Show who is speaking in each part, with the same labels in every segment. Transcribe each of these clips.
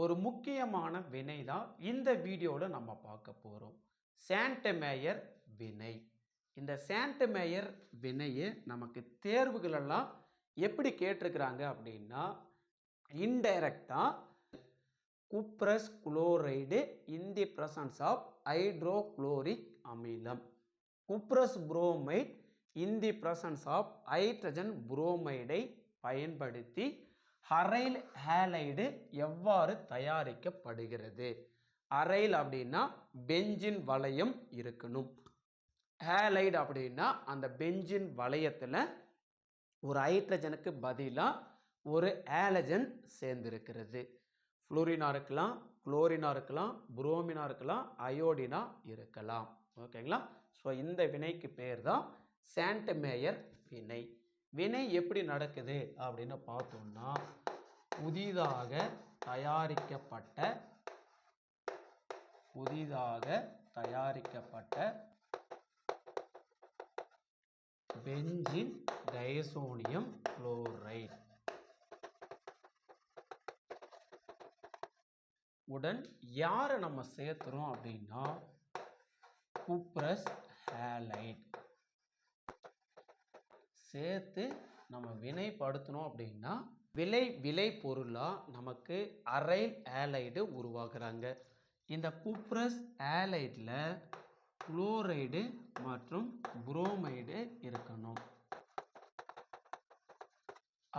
Speaker 1: ஒரு முக்கியமான வினை தான் இந்த வீடியோவில் நம்ம பார்க்க போகிறோம் சாண்டமேயர் வினை. இந்த சாண்டமேயர் வினையை நமக்கு தேர்வுகளெல்லாம் எப்படி கேட்டிருக்கிறாங்க அப்படின்னா இன்டைரக்டாக cuprous chloride in the presence of hydrochloric அமிலம். Cuprous bromide in the presence of hydrogen புரோமைடை பயன்படுத்தி அரைல் ஹேலைடு எவ்வாறு தயாரிக்கப்படுகிறது? அரைல் அப்படின்னா பெஞ்சின் வளையம் இருக்கணும். ஹேலைடு அப்படின்னா அந்த பெஞ்சின் வளையத்தில் ஒரு ஹைட்ரஜனுக்கு பதிலாக ஒரு ஆலஜன் சேர்ந்திருக்கிறது. ஃப்ளூரினா இருக்கலாம் குளோரினா இருக்கலாம் புரோமினா இருக்கலாம் அயோடினா இருக்கலாம். ஓகேங்களா? ஸோ இந்த வினைக்கு பேர் தான் சாண்டமேயர் வினை. வினை எப்படி நடக்குது அப்படின்னு பார்த்தோம்னா புதிதாக தயாரிக்கப்பட்ட புதிதாக தயாரிக்கப்பட்ட பெஞ்சின் டைசோனியம் குளோரைட். உடன் யாரை நம்ம சேர்த்துறோம் அப்படின்னா குப்ரஸ் ஹேலைட். சேர்த்து நம்ம வினைப்படுத்தணும் அப்படின்னா விலை விலை பொருளாக நமக்கு அரைல் ஆலைடு உருவாக்குறாங்க. இந்த குப்ரஸ் ஆலைடில் குளோரைடு மற்றும் புரோமைடு இருக்கணும்.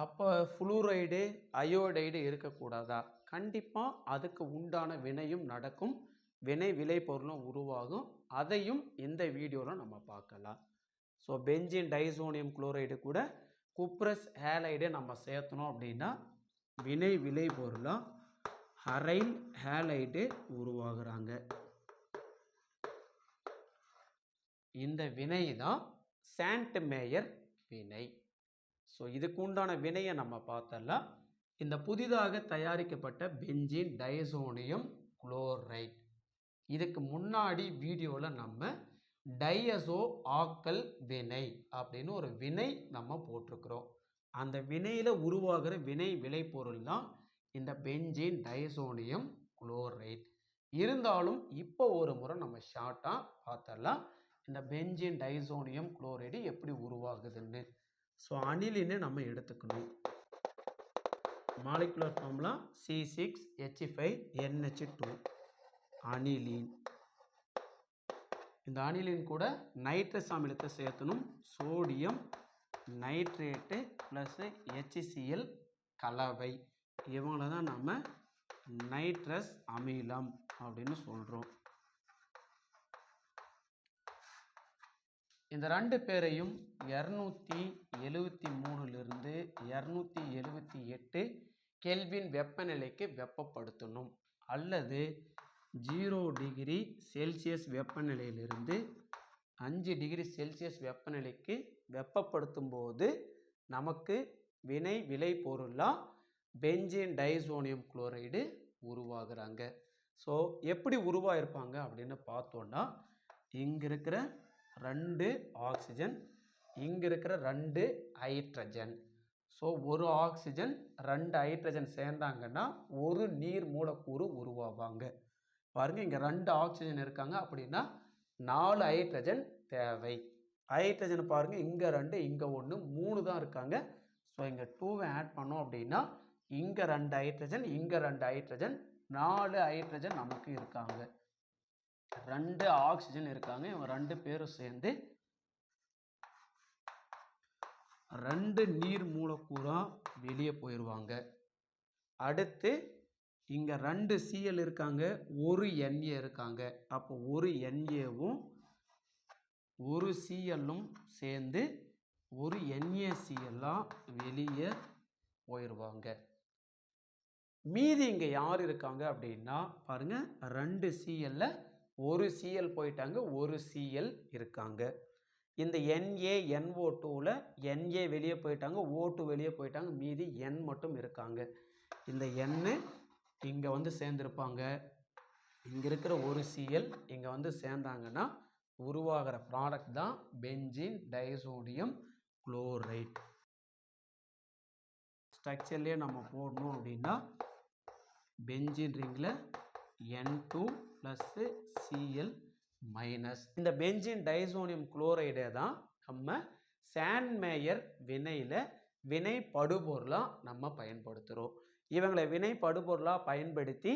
Speaker 1: அப்போ ஃப்ளூரைடு அயோடைடு இருக்கக்கூடாதா? கண்டிப்பாக அதுக்கு உண்டான வினையும் நடக்கும். வினை விளைபொருளும் உருவாகும். அதையும் இந்த வீடியோவில் நம்ம பார்க்கலாம். ஸோ பெஞ்சின் டைசோனியம் குளோரைடு கூட குப்ரஸ் ஹேலைடை நம்ம சேர்த்தணும் அப்படின்னா வினை விளை பொருளாக ஹரைல் ஹேலைடு உருவாகிறாங்க. இந்த வினை தான் சாண்ட் மேயர் வினை. ஸோ இதுக்கு உண்டான வினையை நம்ம பார்த்தலாம். இந்த புதிதாக தயாரிக்கப்பட்ட பெஞ்சின் டைசோனியம் குளோரைட் இதுக்கு முன்னாடி வீடியோவில் நம்ம டையசோ ஆக்கல் வினை அப்படின்னு ஒரு வினை நம்ம போட்டிருக்கிறோம். அந்த வினையில் உருவாகிற வினை விளைபொருள் தான் இந்த பெஞ்சின் டைசோனியம் குளோரைட். இருந்தாலும் இப்போ ஒரு முறை நம்ம ஷார்ட்டாக பார்த்தரலாம் இந்த பெஞ்சின் டைசோனியம் குளோரைடு எப்படி உருவாகுதுன்னு. ஸோ அனிலின்னு நம்ம எடுத்துக்கணும். Molecular ஃபார்ம்லாம் C six H five NH two aniline. இந்த அணிலின் கூட நைட்ரஸ் அமிலத்தை சேர்த்தணும் சோடியம் நைட்ரேட்டு ப்ளஸ்ஸு ஹெச்சிசிஎல் கலவை. இவங்கள தான் நம்ம நைட்ரஸ் அமிலம் அப்படின்னு சொல்கிறோம் இந்த ரெண்டு பேரையும் இரநூத்தி எழுவத்தி மூணுலேருந்து இரநூத்தி எழுவத்தி எட்டு கெல்வின் வெப்பநிலைக்கு வெப்பப்படுத்தணும். அல்லது ஜீரோ டிகிரி செல்சியஸ் வெப்பநிலையிலிருந்து அஞ்சு டிகிரி செல்சியஸ் வெப்பநிலைக்கு வெப்பப்படுத்தும் போது நமக்கு வினை விலை பொருளாக பெஞ்சின் டைசோனியம் குளோரைடு உருவாகிறாங்க. ஸோ எப்படி உருவாயிருப்பாங்க அப்படின்னு பார்த்தோன்னா இங்கே இருக்கிற ரெண்டு ஆக்சிஜன் இங்கே இருக்கிற ரெண்டு ஹைட்ரஜன். ஸோ ஒரு ஆக்சிஜன் ரெண்டு ஹைட்ரஜன் சேர்ந்தாங்கன்னா ஒரு நீர் மூலக்கூறு உருவாவாங்க. பாருங்க இங்கே ரெண்டு ஆக்சிஜன் இருக்காங்க. அப்படின்னா நாலு ஹைட்ரஜன் தேவை. ஹைட்ரஜன் பாருங்கள் இங்கே ரெண்டு இங்கே ஒன்று மூணு தான் இருக்காங்க. ஸோ இங்கே டூவை ஆட் பண்ணோம் அப்படின்னா இங்கே ரெண்டு ஹைட்ரஜன் இங்கே ரெண்டு ஹைட்ரஜன் நாலு ஹைட்ரஜன் நமக்கு இருக்காங்க. ரெண்டு ஆக்சிஜன் இருக்காங்க இவங்க ரெண்டு பேரும் சேர்ந்து. ரெண்டு நீர் மூலக்கூறாக வெளியே போயிடுவாங்க அடுத்து இங்கே ரெண்டு சிஎல் இருக்காங்க ஒரு என்ஏ இருக்காங்க. அப்போ ஒரு என்ஏவும் ஒரு சிஎல்லும் சேர்ந்து ஒரு என்ஏசிஎல்லாம் வெளியே போயிடுவாங்க மீதி இங்கே யார் இருக்காங்க அப்படின்னா பாருங்க ரெண்டு சிஎல்ல ஒரு சிஎல் போயிட்டாங்க ஒரு சிஎல் இருக்காங்க. இந்த என்ஏ என்ஓ டூவில் என்ஏ வெளியே போயிட்டாங்க ஓ டூ வெளியே போயிட்டாங்க மீதி என் மட்டும் இருக்காங்க. இந்த என்னு இங்கே வந்து சேர்ந்துருப்பாங்க. இங்கே இருக்கிற ஒரு சிஎல் இங்கே வந்து சேர்ந்தாங்கன்னா உருவாகிற ப்ராடக்ட் தான் பென்ஜின் டைசோடியம் குளோரைட் ஸ்ட்ரக்சர்லேயே நம்ம போடணும் அப்படின்னா benzene ரிங்கில் N two plus Cl minus இந்த பெஞ்சின் டைசோனியம் குளோரைடை தான் நம்ம சாண்ட்மேயர் வினையில் வினை படுபொருளாக நம்ம பயன்படுத்துகிறோம் இவங்களை வினை படுபொருளாக பயன்படுத்தி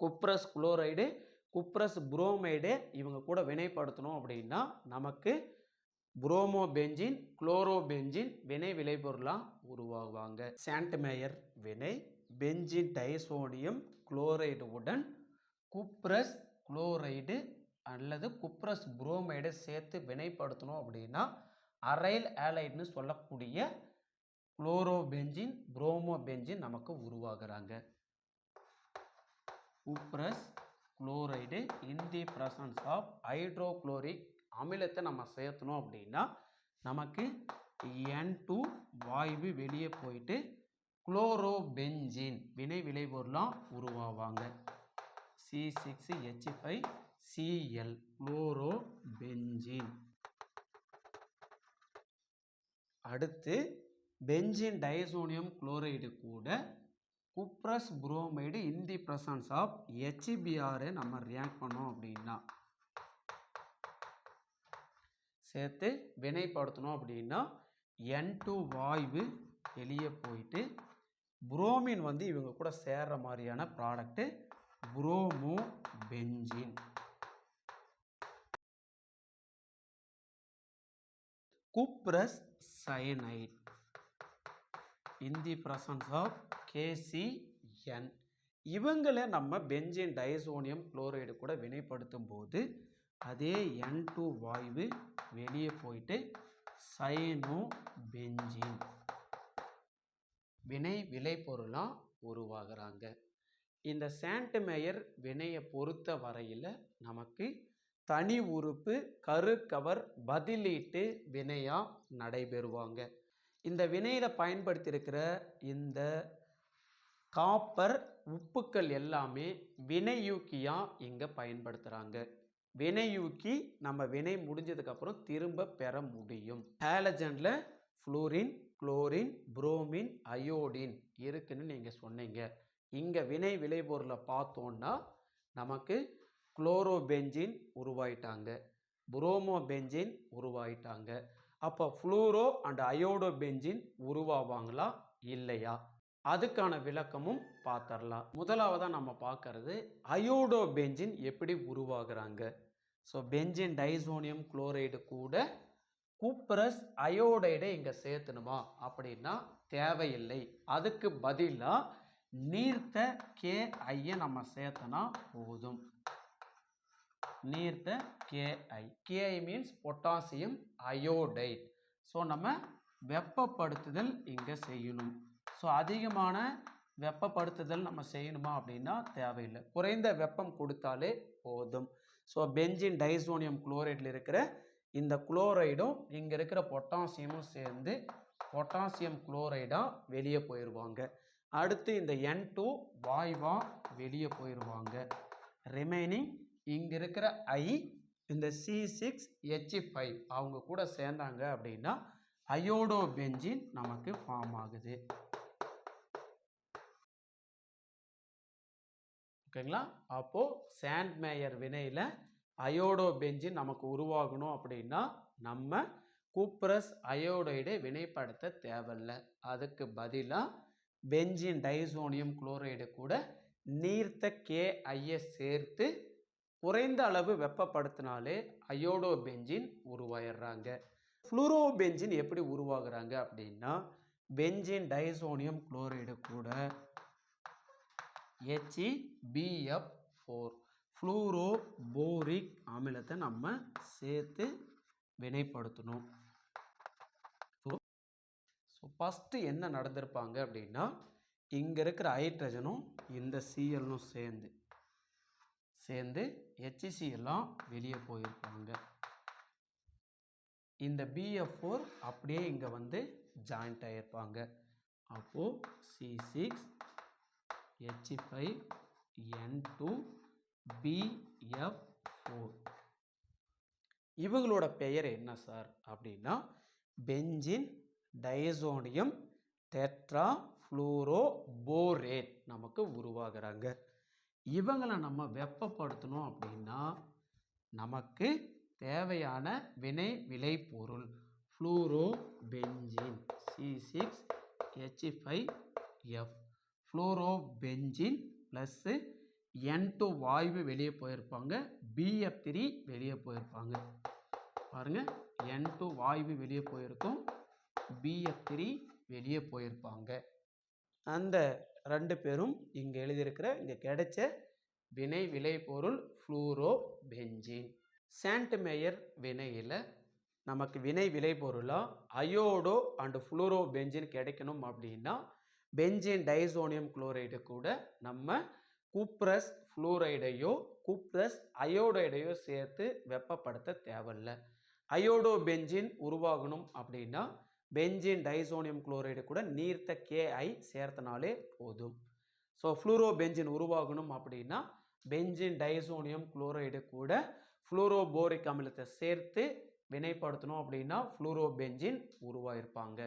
Speaker 1: குப்ரஸ் குளோரைடு குப்ரஸ் புரோமைடு இவங்க கூட வினைப்படுத்தணும் அப்படின்னா நமக்கு புரோமோ பெஞ்சின் குளோரோ பெஞ்சின் வினை விளைபொருளாக உருவாகுவாங்க. சாண்ட்மேயர் வினை பெஞ்சின் டைசோனியம் குளோரைடு உடன் குப்ரஸ் குளோரைடு அல்லது குப்ரஸ் புரோமைடை சேர்த்து வினைப்படுத்தணும் அப்படின்னா அரைல் ஆலைட்னு சொல்லக்கூடிய குளோரோபென்சின் புரோமோபென்சின் நமக்கு உருவாகிறாங்க. Cuprous chloride in the presence of hydrochloric அமிலத்தை நம்ம சேர்த்தணும் அப்படின்னா நமக்கு என் டூ வாயு வெளியே போயிட்டு குளோரோபென்சின் வினை விளைபொருளாக உருவாவாங்க. C six H five Cl chlorobenzene. அடுத்து பென்சின் டைசோனியம் குளோரைடு கூட cuprous bromide in the presence of ஹெச்பிஆரை நம்ம ரியாக்ட் பண்ணோம் அப்படின்னா சேர்த்து வினைப்படுத்தணும் அப்படின்னா என் டூ வாய்வு வெளியே போயிட்டு புரோமின் வந்து இவங்க கூட சேர்ற மாதிரியான product bromobenzene. Cuprous cyanide. In the presence of KCN இவங்களை நம்ம பெஞ்சின் டைசோனியம் குளோரைடு கூட வினைப்படுத்தும் போது அதே என் டூ வாயு வெளியே போயிட்டு சைனோ பெஞ்சின் வினை விளைபொருளாக உருவாகிறாங்க. இந்த சாண்டமேயர் வினையை பொறுத்த வரையில் நமக்கு தனி உறுப்பு கருக்கவர் பதிலீட்டு வினையாக நடைபெறுவாங்க. இந்த வினையில் பயன்படுத்தியிருக்கிற இந்த காப்பர் உப்புக்கள் எல்லாமே வினையூக்கியாக இங்கே பயன்படுத்துகிறாங்க வினையூக்கி நம்ம வினை முடிஞ்சதுக்கப்புறம் திரும்ப பெற முடியும். ஹேலஜனில் ஃப்ளூரின் குளோரின் புரோமின் அயோடின் இருக்குன்னு நீங்கள் சொன்னீங்க. இங்கே வினை விளைபொருளை பார்த்தோன்னா நமக்கு குளோரோபெஞ்சின் உருவாயிட்டாங்க. புரோமோ பெஞ்சின் உருவாயிட்டாங்க. அப்போ ஃப்ளூரோ அண்ட் அயோடோ பெஞ்சின் உருவாவாங்களா? இல்லையா? அதுக்கான விளக்கமும் பார்த்துடலாம் முதலாவதாக நம்ம பார்க்கறது அயோடோ பெஞ்சின் எப்படி உருவாகிறாங்க? ஸோ பெஞ்சின் டைசோனியம் குளோரைடு கூட கூப்பரஸ் அயோடைடை இங்கே சேர்த்தணுமா? அப்படின்னா தேவையில்லை. அதுக்கு பதிலாக நீர்த்த கே ஐயை நம்ம சேர்த்தனா போதும். நீர்த்த KI KI means potassium iodide so நம்ம வெப்பப்படுத்துதல் இங்கே செய்யணும். ஸோ அதிகமான வெப்பப்படுத்துதல் நம்ம செய்யணுமா அப்படின்னா தேவையில்லை. குறைந்த வெப்பம் கொடுத்தாலே போதும். ஸோ பெஞ்சின் டைசோனியம் குளோரைடில் இருக்கிற இந்த குளோரைடும் இங்கே இருக்கிற பொட்டாசியமும் சேர்ந்து பொட்டாசியம் குளோரைடாக வெளியே போயிடுவாங்க அடுத்து இந்த என் டூ வாய்வா வெளியே போயிடுவாங்க ரிமைனிங் இங்கே இருக்கிற ஐ இந்த சி சிக்ஸ் ஹெச் ஃபைவ் அவங்க கூட சேர்ந்தாங்க அப்படின்னா அயோடோ பெஞ்சின் நமக்கு ஃபார்ம் ஆகுது. ஓகேங்களா அப்போது சாண்ட் மேயர் வினையில் அயோடோ பெஞ்சின் நமக்கு உருவாகணும் அப்படின்னா நம்ம கூப்ரஸ் அயோடைடை வினைப்படுத்த தேவையில்ல. அதுக்கு பதிலாக பெஞ்சின் டைசோனியம் குளோரைடு கூட நீர்த்த கேஐயை சேர்த்து குறைந்த அளவு வெப்பப்படுத்தினாலே அயோடோ பெஞ்சின் உருவாயிடுறாங்க. ஃப்ளூரோ பெஞ்சின் எப்படி உருவாகுறாங்க அப்படின்னா பெஞ்சின் டைசோனியம் குளோரைடு கூட. HE BF four fluoroboric அமிலத்தை நம்ம சேர்த்து வினைப்படுத்தணும். ஸோ ஃபஸ்ட்டு என்ன நடந்திருப்பாங்க அப்படின்னா இங்கே இருக்கிற ஹைட்ரஜனும் இந்த சிஎல்லும் சேர்ந்து சேர்ந்து ஹெச்சிசி எல்லாம் வெளியே போயிருப்பாங்க. இந்த பிஎஃப் ஃபோர் அப்படியே இங்கே வந்து ஜாயிண்ட் ஆகியிருப்பாங்க அப்போது C six H five N two BF four இவங்களோட பெயர் என்ன சார்? அப்படின்னா பெஞ்சின் டைசோனியம் டெட்ரா ஃப்ளூரோபோரேட் நமக்கு உருவாகிறாங்க. இவங்களை நம்ம வெப்பப்படுத்தணும் அப்படின்னா நமக்கு தேவையான வினை fluorobenzene C six H five F fluorobenzene plus N two வாயு வெளியே போயிருப்பாங்க பிஎஃப் த்ரீ வெளியே போயிருப்பாங்க. பாருங்கள் என் டூ வாயு வெளியே போயிருக்கும் பிஎஃப் த்ரீ வெளியே போயிருப்பாங்க. அந்த ரெண்டு பேரும் இங்கே எழுதியிருக்கிற இங்கே கிடைச்ச வினை விளைபொருள் ஃப்ளூரோபென்ஜின் சாண்ட் மேயர் வினையில் நமக்கு வினை விளைபொருளாக அயோடோ அண்டு ஃப்ளூரோ பெஞ்சின் கிடைக்கணும் அப்படின்னா பெஞ்சின் டைசோனியம் குளோரைடு கூட நம்ம கூப்ரஸ் ஃப்ளூரைடையோ கூப்ரஸ் அயோடைடையோ சேர்த்து வெப்பப்படுத்த தேவையில்லை. அயோடோ பெஞ்சின் உருவாகணும் அப்படின்னா பெஞ்சின் டைசோனியம் குளோரைடு கூட நீர்த்த கேஐ சேர்த்தனாலே போதும். ஸோ ஃப்ளூரோ பெஞ்சின் உருவாகணும் அப்படின்னா பெஞ்சின் டைசோனியம் குளோரைடு கூட ஃப்ளூரோபோரிக் அமிலத்தை சேர்த்து வினைப்படுத்தணும் அப்படின்னா ஃப்ளூரோ பெஞ்சின் உருவாயிருப்பாங்க.